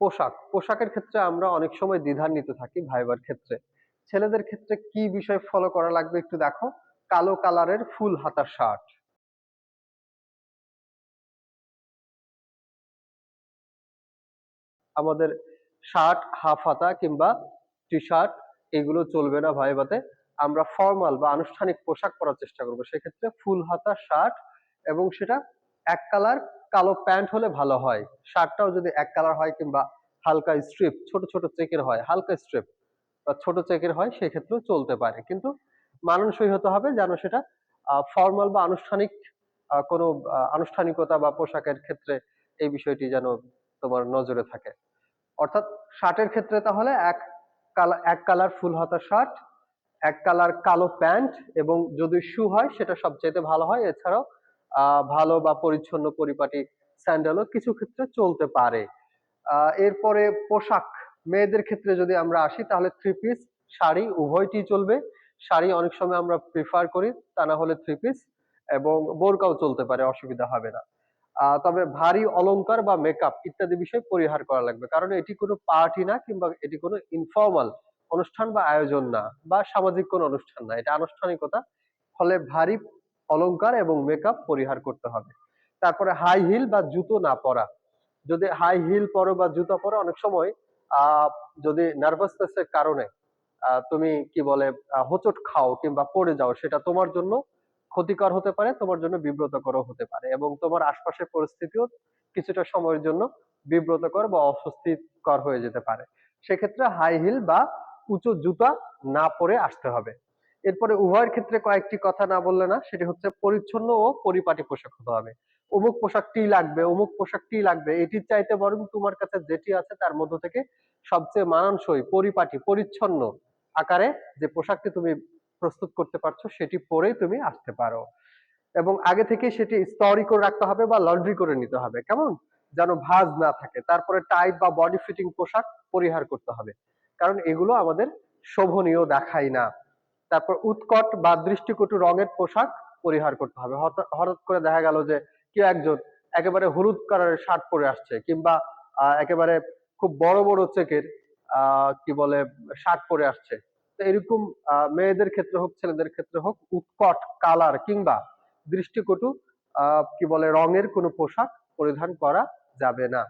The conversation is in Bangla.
পোশাক। পোশাকের ক্ষেত্রে আমরা অনেক সময় দ্বিধান্বিত থাকি ভাইবার ক্ষেত্রে। ছেলেদের ক্ষেত্রে কি বিষয় ফলো করা লাগবে একটু দেখো। কালো কালারের ফুল হাতা শার্ট। আমাদের শার্ট, হাফ হাতা কিংবা টি শার্ট এগুলো চলবে না ভাইবাতে। আমরা ফর্মাল বা আনুষ্ঠানিক পোশাক পরার চেষ্টা করব। সেক্ষেত্রে ফুল হাতা, শার্ট এবং সেটা এক কালার কালো প্যান্ট হলে ভালো হয়। শার্টটাও যদি এক কালার হয় কিংবা হালকা স্ট্রিপ ছোট ছোট চেকের হয়, হালকা স্ট্রিপ বা ছোট চেকের হয়, সেক্ষেত্রেও চলতে পারে। কিন্তু মানানসই হতে হবে যেন সেটা ফর্মাল বা আনুষ্ঠানিক কোনো আনুষ্ঠানিকতা বা পোশাকের ক্ষেত্রে এই বিষয়টি যেন তোমার নজরে থাকে। অর্থাৎ শার্টের ক্ষেত্রে তাহলে এক কালার এক কালার ফুল হাতা শার্ট, এক কালার কালো প্যান্ট এবং যদি শু হয়, সেটা সবচাইতে ভালো হয়। এছাড়াও ভালো বা পরিচ্ছন্ন পরিপাটি স্যান্ডেলও কিছু ক্ষেত্রে চলতে পারে। এরপরে পোশাক। মেয়েদের ক্ষেত্রে যদি আমরা আসি, তাহলে থ্রি পিস শাড়ি উভয়টি চলবে। শাড়ি অনেক সময় আমরা প্রিফার করি, তা না হলে থ্রি পিস এবং বোরকাও চলতে পারে, অসুবিধা হবে না। তবে ভারী অলংকার বা মেকআপ ইত্যাদি বিষয় পরিহার করা লাগবে। কারণ এটি কোনো পার্টি না কিংবা এটি কোনো ইনফর্মাল অনুষ্ঠান বা আয়োজন না বা সামাজিক কোনো অনুষ্ঠান না। এটা আনুষ্ঠানিকতা। ফলে ভারী অলংকার এবং মেকআপ পরিহার করতে হবে। তারপরে হাই হিল বা জুতো না পরা। যদি হাই হিল পরো বা জুতা পরো, অনেক সময় যদি নার্ভাসনেসের কারণে তুমি কি বলে হোচট খাও কিংবা পড়ে যাও, সেটা তোমার জন্য ক্ষতিকর হতে পারে, তোমার জন্য বিব্রতকরও হতে পারে এবং তোমার আশপাশের পরিস্থিতিও কিছুটা সময়ের জন্য বিব্রতকর বা অস্বস্তিকর হয়ে যেতে পারে। সেক্ষেত্রে হাই হিল বা উঁচু জুতা না পরে আসতে হবে। এরপরে উভয়ের ক্ষেত্রে কয়েকটি কথা না বললে না, সেটি হচ্ছে পরিচ্ছন্ন ও পরিপাটি পোশাক হতে হবে। অমুক পোশাকটি লাগবে, অমুক পোশাকটি লাগবে, এটির চাইতে বরং তোমার কাছে যেটি আছে তার মধ্য থেকে সবচেয়ে মানানসই পরিপাটি, পরিচ্ছন্ন আকারে যে পোশাকটি তুমি প্রস্তুত করতে পারছ, সেটি পরেই তুমি আসতে পারো। এবং আগে থেকে সেটি স্তরি করে রাখতে হবে বা লন্ড্রি করে নিতে হবে, কেমন? যেন ভাজ না থাকে। তারপরে টাইট বা বডি ফিটিং পোশাক পরিহার করতে হবে। কারণ এগুলো আমাদের শোভনীয় দেখায় না। তারপর উৎকট বা দৃষ্টিকটু রঙের পোশাক পরিহার করতে হবে। হঠাৎ করে দেখা গেল যে কেউ একজন একেবারে হলুদ কালারের শার্ট পরে আসছে কিংবা একেবারে খুব বড় বড় চেকের কি বলে, শার্ট পরে আসছে। তো এরকম মেয়েদের ক্ষেত্রে হোক, ছেলেদের ক্ষেত্রে হোক, উৎকট কালার কিংবা দৃষ্টিকটু কি বলে, রঙের কোনো পোশাক পরিধান করা যাবে না।